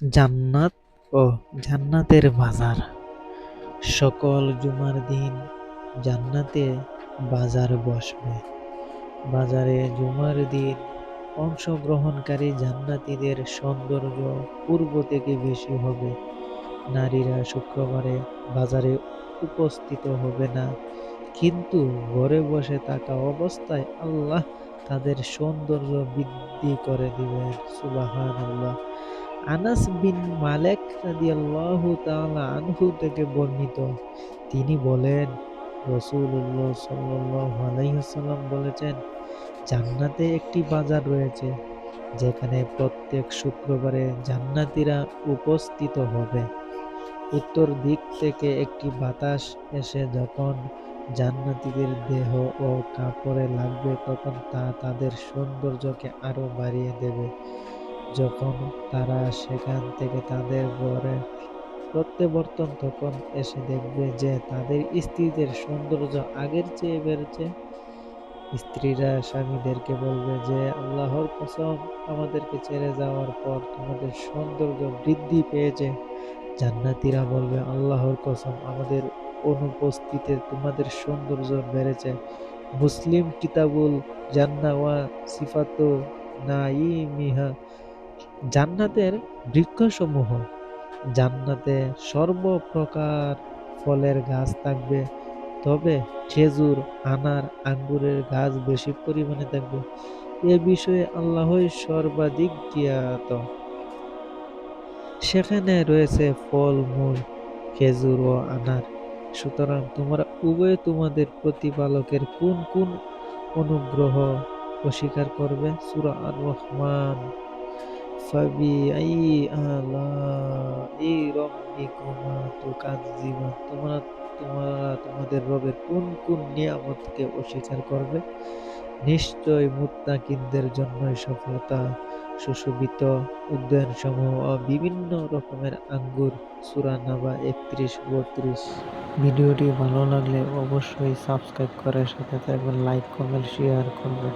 জান্নাত ও জান্নাতের বাজার। সকল জুমার দিন জান্নাতে বাজার বসবে। বাজারে জুমার দিন অংশগ্রহণকারী জান্নাতীদের সৌন্দর্য পূর্ব থেকে বেশি হবে। নারীরা শুক্রবারে বাজারে উপস্থিত হবে না, কিন্তু ঘরে বসে থাকা অবস্থায় আল্লাহ তাদের সৌন্দর্য বৃদ্ধি করে দিবেন। সুবাহান আল্লাহ আনাস বিন মালেক রাদিয়াল্লাহু তাআলা আনহু থেকে বর্ণিত। তিনি বলেন রসুল্লাহ সাল্লাল্লাহু আলাইহি ওয়াসাল্লাম বলেছেন, জান্নাতে একটি বাজার রয়েছে, যেখানে প্রত্যেক শুক্রবারে জান্নাতীরা উপস্থিত হবে। উত্তর দিক থেকে একটি বাতাস এসে যখন জান্নাতীদের দেহ ও কাপড়ে লাগবে, তখন তা তাদের সৌন্দর্যকে আরও বাড়িয়ে দেবে। যখন তারা সেখান থেকে তাদের ঘরে প্রত্যাবর্তন তখন এসে দেখবে যে তাদের স্ত্রীদের সৌন্দর্য আগের চেয়ে বেড়েছে। স্ত্রীরা স্বামীদেরকে বলবে যে, আল্লাহর কসম, আমাদেরকে ছেড়ে যাওয়ার পর তোমাদের সৌন্দর্য বৃদ্ধি পেয়েছে। জান্নাতীরা বলবে, আল্লাহর কসম, আমাদের অনুপস্থিতিতে তোমাদের সৌন্দর্য বেড়েছে। মুসলিম কিতাবুল জান্না ওয়া সিফাতু নাইমিহা জান্নাতের বৃক্ষসমূহ। জান্নাতে সর্বপ্রকার ফলের গাছ থাকবে, তবে খেজুর, আনার, আঙ্গুরের গাছ বেশি পরিমাণে থাকবে। এ বিষয়ে আল্লাহই সর্বাধিক জ্ঞাত। সেখানে রয়েছে ফল, মূল, খেজুর ও আনার। সুতরাং তোমরা উভয়ে তোমাদের প্রতিপালকের কোন কোন অনুগ্রহ অস্বীকার করবে? সূরা আর রহমান ফাবিআইয়ি আলাই রাব্বিকুমা তুকাজ্জিবান তোমরা তোমরা তোমাদের রবের কোন কোন নিয়ামতকে অস্বীকার করবে? নিশ্চয় মুত্তাকিনদের জন্যই সফলতা, সুশোভিত উদ্যানসমূহ ও বিভিন্ন রকমের আঙ্গুর, সূরা নাবা একত্রিশ, বত্রিশ। ভিডিওটি ভালো লাগলে অবশ্যই সাবস্ক্রাইব করে সাথে থাকবেন, লাইক, কমেন্ট, শেয়ার করবেন।